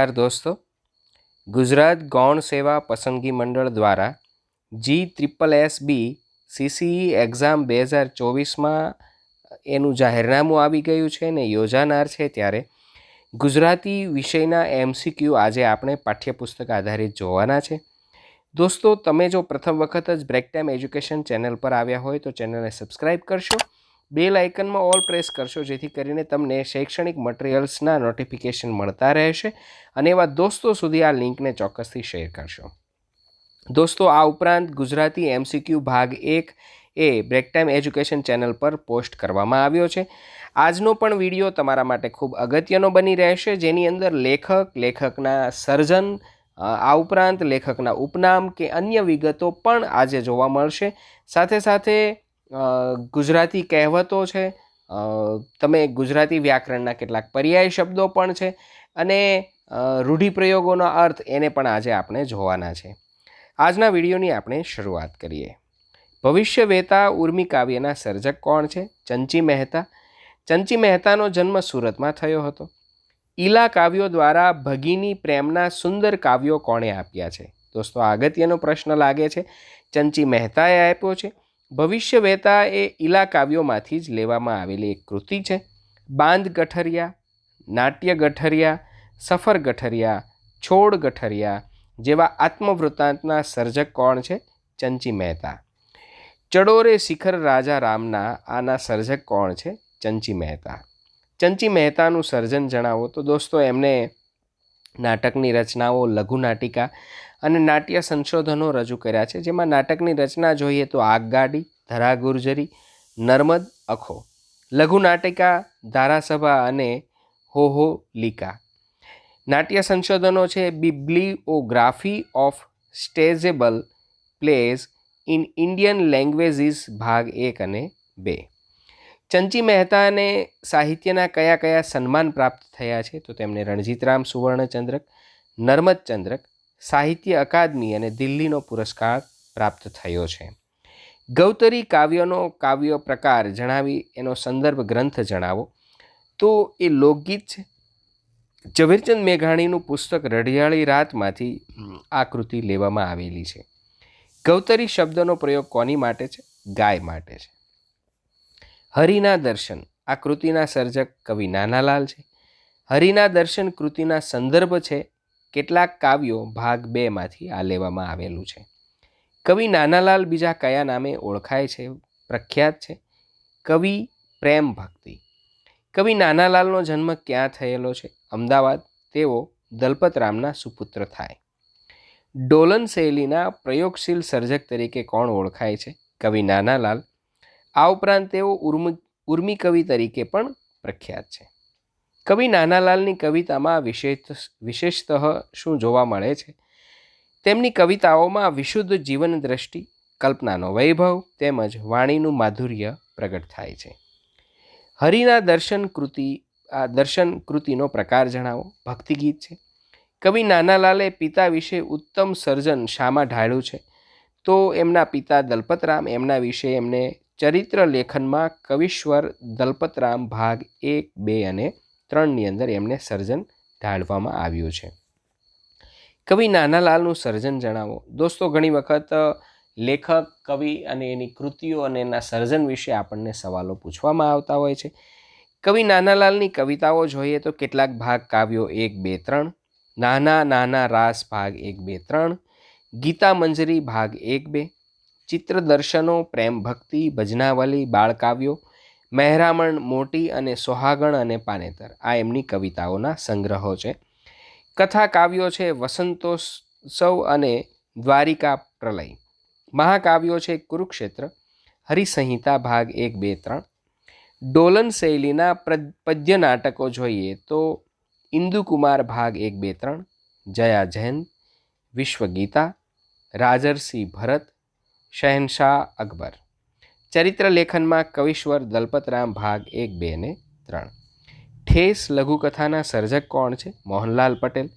નમસ્કાર દોસ્તો. ગુજરાત ગૌણ સેવા પસંદગી મંડળ દ્વારા G triple S B CCE exam બે હજાર ચોવીસમાં એનું જાહેરનામું આવી ગયું છે ને યોજાનાર છે ત્યારે ગુજરાતી વિષયના એમસીક્યુ આજે આપણે પાઠ્યપુસ્તક આધારિત જોવાના છે. દોસ્તો, તમે જો પ્રથમ વખત જ બ્રેક ટાઈમ એજ્યુકેશન ચેનલ પર આવ્યા હોય તો ચેનલને સબસ્ક્રાઈબ કરશો બેલ આઇકનમાં ઓલ પ્રેસ કરશો, જેથી કરીને તમને શૈક્ષણિક મટીરિયલ્સના નોટિફિકેશન મળતા રહેશે અને એવા દોસ્તો સુધી આ લિંકને ચોક્કસથી શેર કરશો. દોસ્તો, આ ઉપરાંત ગુજરાતી એમસીક્યુ ભાગ એક એ બ્રેક ટાઈમ એજ્યુકેશન ચેનલ પર પોસ્ટ કરવામાં આવ્યો છે. આજનો પણ વીડિયો તમારા માટે ખૂબ અગત્યનો બની રહેશે. જેની અંદર લેખક, લેખકના સર્જન આ ઉપરાંત લેખકના ઉપનામ કે અન્ય વિગતો પણ આજે જોવા મળશે. સાથે સાથે ગુજરાતી કહેવતો છે. તમે ગુજરાતી વ્યાકરણના કેટલાક પર્યાય શબ્દો પણ છે અને રૂઢિપ્રયોગોનો અર્થ એને પણ આજે આપણે જોવાના છે. આજના વિડીયોની આપણે શરૂઆત કરીએ. ભવિષ્ય વેતા ઉર્મી કાવ્યના સર્જક કોણ છે? ચંચી મહેતા. ચંચી મહેતાનો જન્મ સુરતમાં થયો હતો. ઈલા કાવ્યો દ્વારા ભગીની પ્રેમના સુંદર કાવ્યો કોણે આપ્યા છે? દોસ્તો આ અગત્યનો પ્રશ્ન લાગે છે. ચંચી મહેતાએ આપ્યો છે. ભવિષ્ય વહેતા એ ઈલા કાવ્યોમાંથી જ લેવામાં આવેલી એક કૃતિ છે. બાંધ ગઠરિયા, નાટ્ય ગઠરિયા, સફર ગઠરિયા, છોડ ગઠરિયા જેવા આત્મવૃત્તાંતના સર્જક કોણ છે? ચંચી મહેતા. ચડોરે શિખર રાજા રામના આના સર્જક કોણ છે? ચંચી મહેતા. ચંચી મહેતાનું સર્જન જણાવો તો દોસ્તો એમને નાટકની રચનાઓ, લઘુ નાટિકા અને નાટ્ય સંશોધનો રજૂ કર્યા છે. જેમાં નાટકની રચના જોઈએ તો આગગાડી ધરા ગુર્જરી નર્મદ, અખો, લઘુ નાટિકા, ધારાસભા અને હોહોલિકા. નાટ્ય સંશોધનો છે bibliography of stageable plays in Indian languages ભાગ એક અને બે. ચંચી મહેતાને સાહિત્યના કયા કયા સન્માન પ્રાપ્ત થયા છે? તો તેમને રણજીતરામ સુવર્ણચંદ્રક નર્મદ ચંદ્રક, સાહિત્ય અકાદમી અને દિલ્હીનો પુરસ્કાર પ્રાપ્ત થયો છે. ગૌતરી કાવ્યનો કાવ્ય પ્રકાર જણાવી એનો સંદર્ભ ગ્રંથ જણાવો. તો એ લોકગીત છે. ઝવેરચંદ મેઘાણીનું પુસ્તક રઢિયાળી રાતમાંથી આ કૃતિ લેવામાં આવેલી છે. ગૌતરી શબ્દનો પ્રયોગ કોની માટે છે? ગાય માટે છે. હરિના દર્શન. આ કૃતિના સર્જક કવિ નાનાલાલ છે. હરિના દર્શન કૃતિના સંદર્ભ છે. કેટલાક કાવ્યો ભાગ બેમાંથી આ લેવામાં આવેલું છે. કવિ નાનાલાલ બીજા કયા નામે ઓળખાય છે? પ્રખ્યાત છે. કવિ પ્રેમ ભક્તિ. કવિ નાનાલાલનો જન્મ ક્યાં થયેલો છે? અમદાવાદ. તેઓ દલપતરામના સુપુત્ર થાય. ડોલન શૈલીના પ્રયોગશીલ સર્જક તરીકે કોણ ઓળખાય છે? કવિ નાનાલાલ આ ઉપરાંત તેઓ ઉર્મ, ઉર્મી કવિ તરીકે પણ પ્રખ્યાત છે. કવિ નાનાલાલની કવિતામાં વિશેષ, વિશેષતઃ શું જોવા મળે છે? તેમની કવિતાઓમાં વિશુદ્ધ જીવન દ્રષ્ટિ કલ્પનાનો વૈભવ તેમજ વાણીનું માધુર્ય પ્રગટ થાય છે. હરિના દર્શન કૃતિ, આ દર્શન કૃતિનો પ્રકાર જણાવો, ભક્તિગીત છે. કવિ નાનાલાલે પિતા વિશે ઉત્તમ સર્જન શામાં ઢાળ્યું છે. તો એમના પિતા દલપતરામ એમના વિશે એમને ચરિત્ર લેખનમાં કવિશ્વર દલપતરામ ભાગ એક, બે અને ત્રણની અંદર એમને સર્જન ઢાળવામાં આવ્યું છે. કવિ નાનાલાલનું સર્જન જણાવો. દોસ્તો, ઘણી વખત લેખક, કવિ અને એની કૃતિઓ અને એના સર્જન વિશે આપણને સવાલો પૂછવામાં આવતા હોય છે. કવિ નાનાલાલની કવિતાઓ જોઈએ તો કેટલાક ભાગ કાવ્યો એક, બે, ત્રણ, નાના નાના રાસ ભાગ એક, બે, ત્રણ, ગીતા મંજરી ભાગ એક, બે ચિત્ર દર્શનો પ્રેમ ભક્તિ, ભજનાવલી, બાળકાવ્યો, મહેરામણ, મોટી અને સોહાગણ અને પાનેતર. આ એમની કવિતાઓના સંગ્રહો છે. કથા કાવ્યો છે વસંતોત્સવ અને દ્વારિકા પ્રલય. મહાકાવ્યો છે કુરુક્ષેત્ર, હરિસંહિતા ભાગ એક બે ત્રણ. ડોલન શૈલીના પદ્ય નાટકો જોઈએ તો ઇન્દુકુમાર ભાગ એક બે ત્રણ, જયા જૈન, વિશ્વગીતા, રાજર્ષિ ભરત શહેનશાહ અકબર. ચરિત્ર લેખનમાં કવિશ્વર દલપતરામ ભાગ એક બે ને ત્રણ. ઠેસ લઘુકથાના સર્જક કોણ છે? મોહનલાલ પટેલ.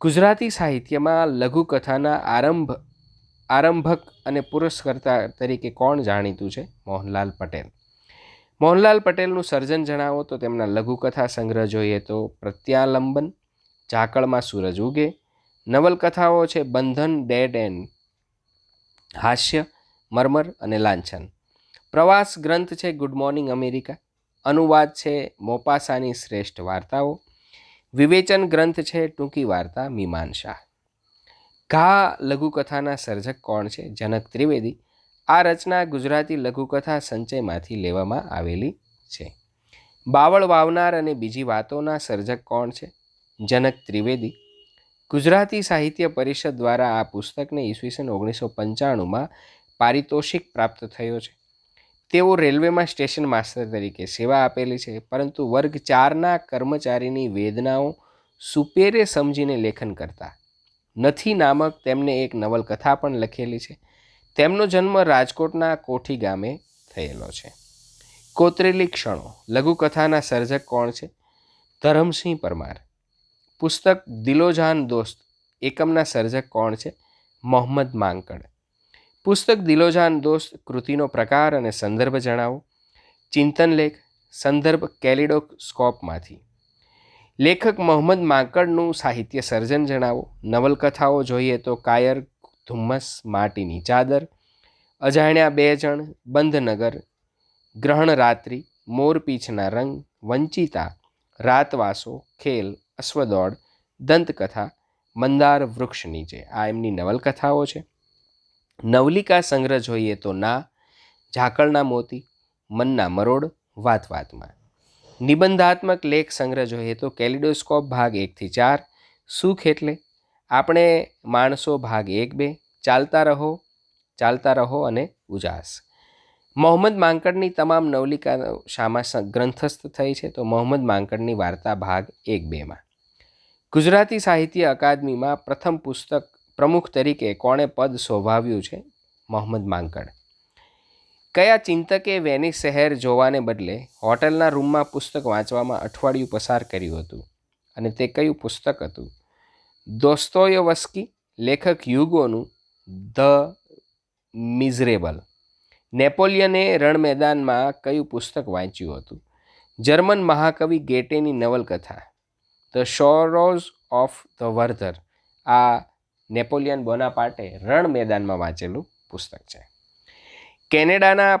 ગુજરાતી સાહિત્યમાં લઘુકથાના આરંભ, આરંભક અને પુરસ્કર્તા તરીકે કોણ જાણીતું છે? મોહનલાલ પટેલ. મોહનલાલ પટેલનું સર્જન જણાવો તો તેમના લઘુકથા સંગ્રહ જોઈએ તો પ્રત્યાલંબન, ઝાકળમાં સૂરજ ઉગે, નવલકથાઓ છે બંધન, ડેડ એન્ડ. હાસ્ય, મરમર અને લાંછન. પ્રવાસ ગ્રંથ છે ગુડ મોર્નિંગ અમેરિકા અનુવાદ છે મોપાસાની શ્રેષ્ઠ વાર્તાઓ. વિવેચન ગ્રંથ છે ટૂંકી વાર્તા મીમાંસા ઘા લઘુકથાના સર્જક કોણ છે? જનક ત્રિવેદી. આ રચના ગુજરાતી લઘુકથા સંચયમાંથી લેવામાં આવેલી છે. બાવળ વાવનાર અને બીજી વાતોના સર્જક કોણ છે? જનક ત્રિવેદી. ગુજરાતી સાહિત્ય પરિષદ દ્વારા આ પુસ્તકને ઈસવીસન ઓગણીસો પંચાણુંમાં પારિતોષિક પ્રાપ્ત થયો છે. તેઓ રેલવેમાં સ્ટેશન માસ્ટર તરીકે સેવા આપેલી છે, પરંતુ વર્ગ ચારના કર્મચારીની વેદનાઓ સુપેરે સમજીને લેખન કરતા. નથી નામક તેમને એક નવલકથા પણ લખેલી છે. તેમનો જન્મ રાજકોટના કોઠી ગામે થયેલો છે. કોતરેલી ક્ષણો, લઘુકથાના સર્જક કોણ છે? ધરમસિંહ પરમાર. પુસ્તક દિલોજાન દોસ્ત, એકમના સર્જક કોણ છે? મોહમ્મદ માંકડ. પુસ્તક દિલોજાન દોસ્ત કૃતિનો પ્રકાર અને સંદર્ભ જણાવો. ચિંતન લેખ, સંદર્ભ કેલિડોસ્કોપમાંથી. લેખક મોહમ્મદ માંકડનું સાહિત્ય સર્જન જણાવો. નવલકથાઓ જોઈએ તો કાયર, ધુમ્મસ, માટીની ચાદર, અજાણ્યા બે જણ, બંધનગર, ગ્રહણ રાત્રિ, મોરપીંછના રંગ, વંચિતા, રાતવાસો, ખેલ અશ્વદોડ, દંતકથા, મંદાર વૃક્ષ નીચે. આ એમની નવલકથાઓ છે. નવલિકા સંગ્રહ જોઈએ તો ના, ઝાકળના મોતી, મનના મરોડ, વાત વાતમાં. નિબંધાત્મક લેખ સંગ્રહ જોઈએ તો કેલિડોસ્કોપ ભાગ એકથી ચાર, સુખ એટલે આપણે માણસો ભાગ એક બે, ચાલતા રહો ચાલતા રહો અને ઉજાસ. મોહમ્મદ માંકડની તમામ નવલિકા શામાં ગ્રંથસ્થ થઈ છે તો મોહમ્મદ માંકડની વાર્તા ભાગ એક બેમાં. ગુજરાતી સાહિત્ય અકાદમીમાં પ્રથમ પુસ્તક પ્રમુખ તરીકે કોણે પદ શોભાવ્યું છે? મોહમ્મદ માંકડ. કયા ચિંતકે વેનિસ શહેર જોવાને બદલે હોટલના રૂમમાં પુસ્તક વાંચવામાં અઠવાડિયું પસાર કર્યું હતું? અને તે કયું પુસ્તક હતું? દોસ્તોયવસ્કી, લેખક યુગોનું ધ મિઝરેબલ. નેપોલિયને રણ મેદાનમાં કયું પુસ્તક વાંચ્યું હતું? જર્મન મહાકવિ ગેટેની નવલકથા. The sorrows of the Werther. આ નેપોલિયન બોનાપાર્ટે રણ મેદાનમાં વાંચેલું પુસ્તક છે. કેનેડાના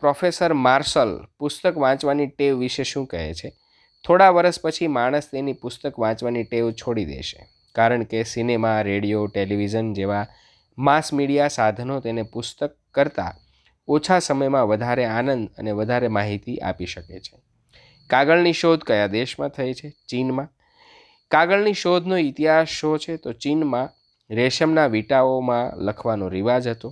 પ્રોફેસર માર્શલ પુસ્તક વાંચવાની ટેવ વિશે શું કહે છે? થોડા વર્ષ પછી માણસ તેની પુસ્તક વાંચવાની ટેવ છોડી દેશે કારણ કે સિનેમા, રેડિયો, ટેલિવિઝન જેવા માસ મીડિયા સાધનો તેને પુસ્તક કરતાં ઓછા સમયમાં વધારે આનંદ અને વધારે માહિતી આપી શકે છે. કાગળની શોધ કયા દેશમાં થઈ છે? ચીનમાં? કાગળની શોધનો ઇતિહાસ શો છે તો ચીનમાં રેશમના વીટાઓમાં લખવાનો રિવાજ હતો.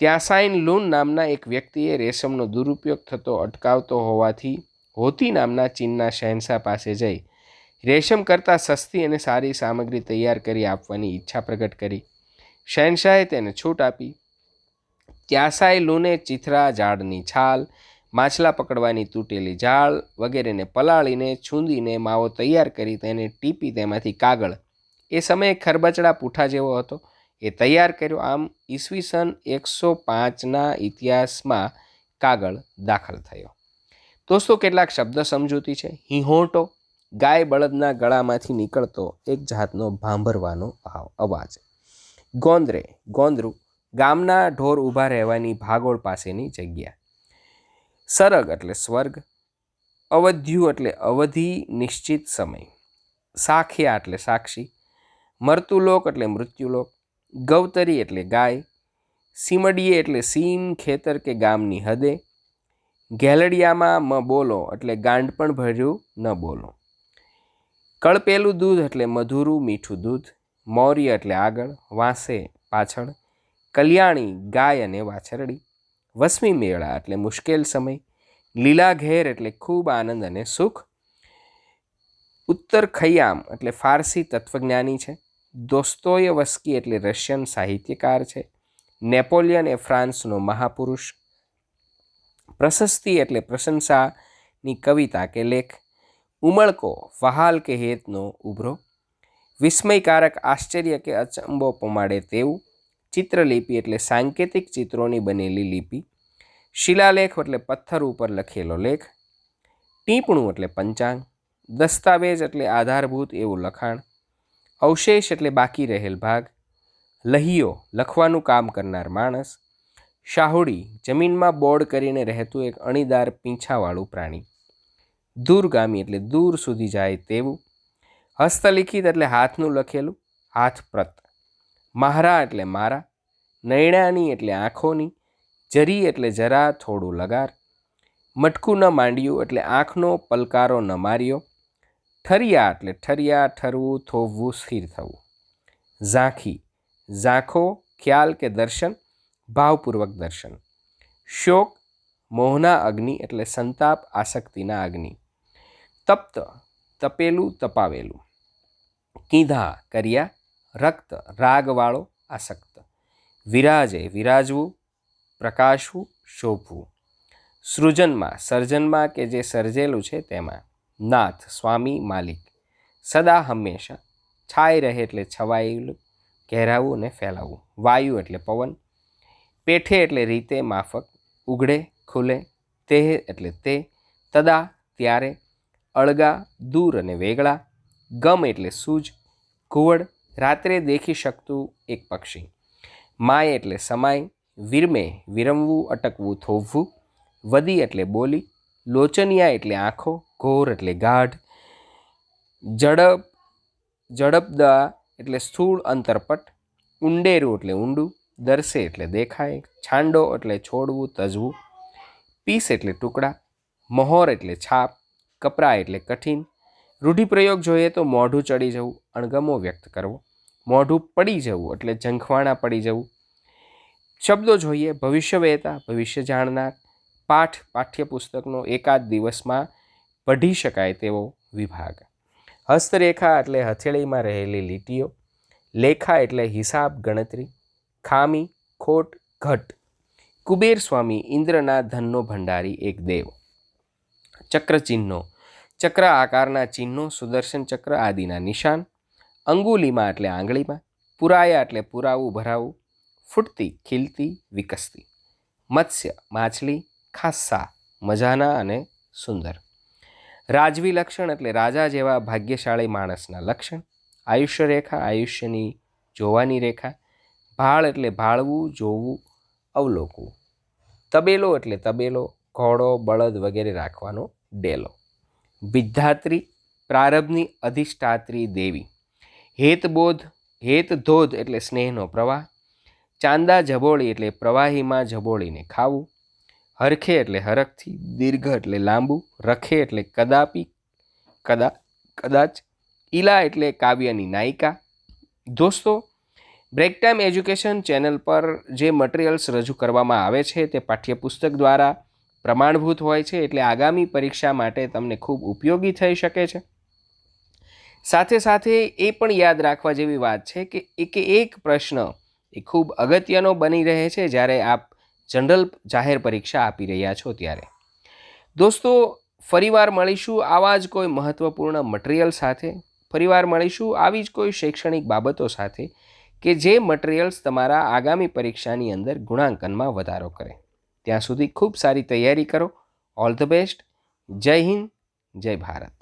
ત્યાં સાઇન લૂન નામના એક વ્યક્તિએ રેશમનો દુરુપયોગ થતો અટકાવતો હોવાથી હોતી નામના ચીનના શહેનશાહ પાસે જઈ રેશમ કરતાં સસ્તી અને સારી સામગ્રી તૈયાર કરી આપવાની ઈચ્છા પ્રગટ કરી. શહેનશાહે તેને છૂટ આપી. ત્યાસાઈ લૂને ચિથરા ઝાડની છાલ માછલા પકડવાની તૂટેલી જાળ વગેરેને પલાળીને, છૂંદીને માવો તૈયાર કરી તેને ટીપી તેમાંથી કાગળ. એ સમયે ખરબચડા પૂઠા જેવો હતો. એ તૈયાર કર્યો આમ ઈસવીસન એકસો પાંચના ઇતિહાસમાં કાગળ દાખલ થયો. દોસ્તો, કેટલાક શબ્દ સમજૂતી છે. હિહોટો ગાય બળદના ગળામાંથી નીકળતો એક જાતનો ભાંભરવાનો અવાજ. ગોંદરે, ગોંદરું ગામના ઢોર ઊભા રહેવાની ભાગોળ પાસેની જગ્યા. સરગ એટલે સ્વર્ગ, અવધ્યુ એટલે અવધિ, નિશ્ચિત સમય. સાખિયા એટલે સાક્ષી, મર્તુલોક એટલે મૃત્યુલોક, ગૌતરી એટલે ગાય, સીમડીએ એટલે સીમ ખેતર કે ગામની હદે, ઘેલડિયામાં મ બોલો એટલે ગાંડપણ ભર્યું ન બોલો. કળપેલું દૂધ એટલે મધુરું, મીઠું દૂધ, મૌર્ય એટલે આગળ, વાંસે પાછળ, કલ્યાણી, ગાય અને વાછરડી. વસમી મેળા એટલે મુશ્કેલ સમય, લીલા ઘેર એટલે ખૂબ આનંદ અને સુખ. ઉત્તર ખયામ એટલે ફારસી તત્વજ્ઞાની છે. દોસ્તોય વસ્કી એટલે રશિયન સાહિત્યકાર છે. નેપોલિયન એ ફ્રાન્સનો મહાપુરુષ. પ્રશસ્તિ એટલે પ્રશંસાની કવિતા કે લેખ. ઉમળકો, વહાલ કે હેતનો ઉભરો. વિસ્મયકારક, આશ્ચર્ય કે અચંબો પમાડે તેવું. ચિત્રલિપિ એટલે સાંકેતિક ચિત્રોની બનેલી લિપિ. શિલાલેખ એટલે પથ્થર ઉપર લખેલો લેખ. ટીપણું એટલે પંચાંગ. દસ્તાવેજ એટલે આધારભૂત એવું લખાણ. અવશેષ એટલે બાકી રહેલ ભાગ. લહીયો, લખવાનું કામ કરનાર માણસ. શાહુડી, જમીનમાં બોર્ડ કરીને રહેતું એક અણીદાર પીંછાવાળું પ્રાણી. દૂરગામી એટલે દૂર સુધી જાય તેવું. હસ્તલિખિત એટલે હાથનું લખેલું, હાથપ્રત. મહારા એટલે મારા, નૈણાની એટલે આંખોની, જરી એટલે જરા થોડું લગાર, મટકું ન માંડ્યું એટલે આંખનો પલકારો ન માર્યો, ઠરિયા એટલે ઠરિયા, ઠરવું, થોવવું, સ્થિર થવું. ઝાંખી, ઝાંખો, ખ્યાલ કે દર્શન, ભાવપૂર્વક દર્શન. શોક, મોહના અગ્નિ એટલે સંતાપ, આસક્તિના અગ્નિ. તપ્ત, તપેલું, તપાવેલું. કીધા, કર્યા રક્ત, રાગવાળો આસક્ત. વિરાજે વિરાજવું, પ્રકાશવું, શોભવું. સૃજનમાં, સર્જનમાં કે જે સર્જેલું છે તેમાં. નાથ, સ્વામી, માલિક. સદા હંમેશા. છાઈ રહે એટલે છવાયેલું, ઘેરાવું અને ફેલાવવું વાયુ એટલે પવન. પેઠે એટલે રીતે માફક. ઉઘડે ખુલે. તે એટલે તે. તદા ત્યારે. અળગા, દૂર અને વેગળા. ગમ એટલે સૂજ. ઘુવડ રાત્રે દેખી શકતું એક પક્ષી. માય એટલે સમાય, વિરમે વિરમવું, અટકવું, થોભવું, વદી એટલે બોલી, લોચનિયા એટલે આંખો, ઘોર એટલે ગાઢ ઝડપ ઝડપદા એટલે સ્થૂળ અંતરપટ, ઊંડેરું એટલે ઊંડું દર્શે એટલે દેખાય, છાંડો એટલે છોડવું, તજવું, પીસ એટલે ટુકડા, મહોર એટલે છાપ, કપરા એટલે કઠિન રૂઢિપ્રયોગ જોઈએ તો મોઢું ચડી જવું, અણગમો વ્યક્ત કરવો. મોઢું પડી જવું એટલે ઝંખવાણા પડી જવું. શબ્દો જોઈએ ભવિષ્ય વહેતા ભવિષ્ય જાણનાર, પાઠ, પાઠ્યપુસ્તકનો એકાદ દિવસમાં પઢી શકાય તેવો વિભાગ. હસ્તરેખા એટલે હથેળીમાં રહેલી લીટીઓ. લેખા એટલે હિસાબ ગણતરી. ખામી, ખોટ, ઘટ. કુબેર સ્વામી ઇન્દ્રના ધનનો ભંડારી એક દેવ. ચક્રચિહ્નો ચિહ્નો ચક્ર આકારના ચિહ્નો, સુદર્શન ચક્ર આદિના નિશાન, અંગુલીમાં એટલે આંગળીમાં, પુરાયા એટલે પુરાવું, ભરાવું, ફૂટતી, ખીલતી, વિકસતી. મત્સ્ય, માછલી, ખાસ્સા, મજાના અને સુંદર. રાજવી લક્ષણ એટલે રાજા જેવા ભાગ્યશાળી માણસના લક્ષણ. આયુષ્ય રેખા, આયુષ્યની જોવાની રેખા. ભાળ એટલે ભાળવું, જોવું, અવલોકવું. તબેલો એટલે તબેલો, ઘોડો, બળદ વગેરે રાખવાનો ડેલો. વિદ્યાત્રી પ્રારબ્ધની અધિષ્ઠાત્રી દેવી. હેતબોધ, હેતધોધ એટલે સ્નેહનો પ્રવાહ, ચાંદા જબોળી એટલે પ્રવાહીમાં જબોળીને ખાવું, હરખે એટલે હરખથી, દીર્ઘ એટલે લાંબુ, રખે એટલે કદાપી, કદા, કદાચ, ઈલા એટલે કાવ્યની નાયિકા. દોસ્તો બ્રેક ટાઈમ એજ્યુકેશન ચેનલ પર જે મટીરિયલ્સ રજૂ કરવામાં આવે છે તે પાઠ્યપુસ્તક દ્વારા પ્રમાણભૂત હોય છે એટલે આગામી પરીક્ષા માટે તમને ખૂબ ઉપયોગી થઈ શકે છે. સાથે સાથે એ પણ યાદ રાખવા જેવી વાત છે કે એકે એક પ્રશ્ન એ ખૂબ અગત્યનો બની રહે છે જ્યારે આપ જનરલ જાહેર પરીક્ષા આપી રહ્યા છો ત્યારે. દોસ્તો, ફરીવાર મળીશું આવા જ કોઈ મહત્ત્વપૂર્ણ મટીરિયલ સાથે. ફરીવાર મળીશું આવી જ કોઈ શૈક્ષણિક બાબતો સાથે કે જે મટીરિયલ્સ તમારા આગામી પરીક્ષાની અંદર ગુણાંકનમાં વધારો કરે. ત્યાં સુધી ખૂબ સારી તૈયારી કરો. ઓલ ધ બેસ્ટ જય હિન્દ જય ભારત.